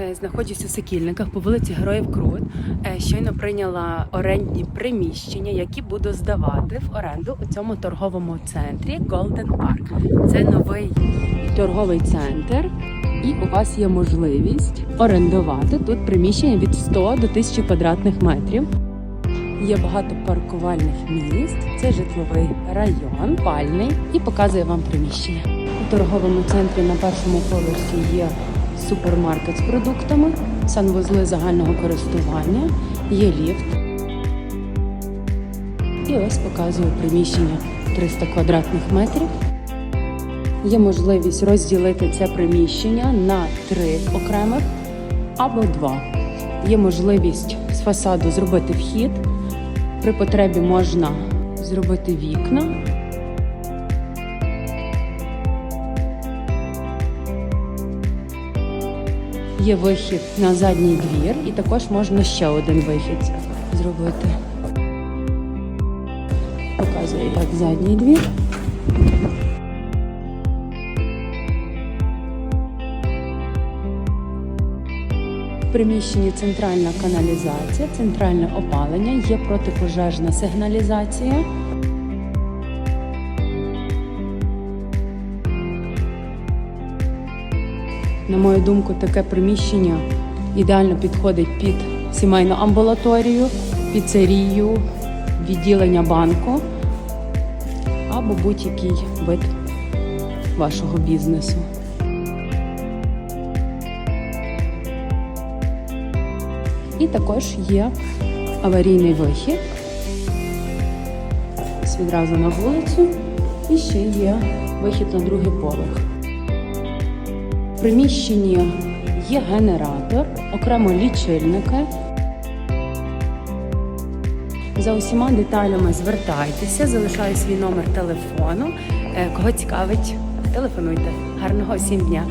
Е, Знаходжусь у Сокільниках по вулиці Героїв Крут. Е, Щойно прийняла орендні приміщення, які буду здавати в оренду у цьому торговому центрі Golden Park. Це новий торговий центр, і у вас є можливість орендувати тут приміщення від 100 до 1000 квадратних метрів. Є багато паркувальних місць. Це житловий район, пальний і показує вам приміщення. У торговому центрі на першому поверсі є супермаркет з продуктами, санвузли загального користування, є ліфт. І ось показую приміщення 300 квадратних метрів. Є можливість розділити це приміщення на три окремих або два. Є можливість з фасаду зробити вхід. При потребі можна зробити вікна. Є вихід на задній двір, і також можна ще один вихід зробити. Показую, як задній двір. В приміщенні центральна каналізація, центральне опалення, є протипожежна сигналізація. На мою думку, таке приміщення ідеально підходить під сімейну амбулаторію, піцерію, відділення банку або будь-який вид вашого бізнесу. І також є аварійний вихід. Ось Відразу на вулицю. І ще є вихід на другий поверх. Приміщенні є генератор, окремо лічильники. За усіма деталями звертайтеся, залишаю свій номер телефону. Е, Кого цікавить, телефонуйте. Гарного всім дня!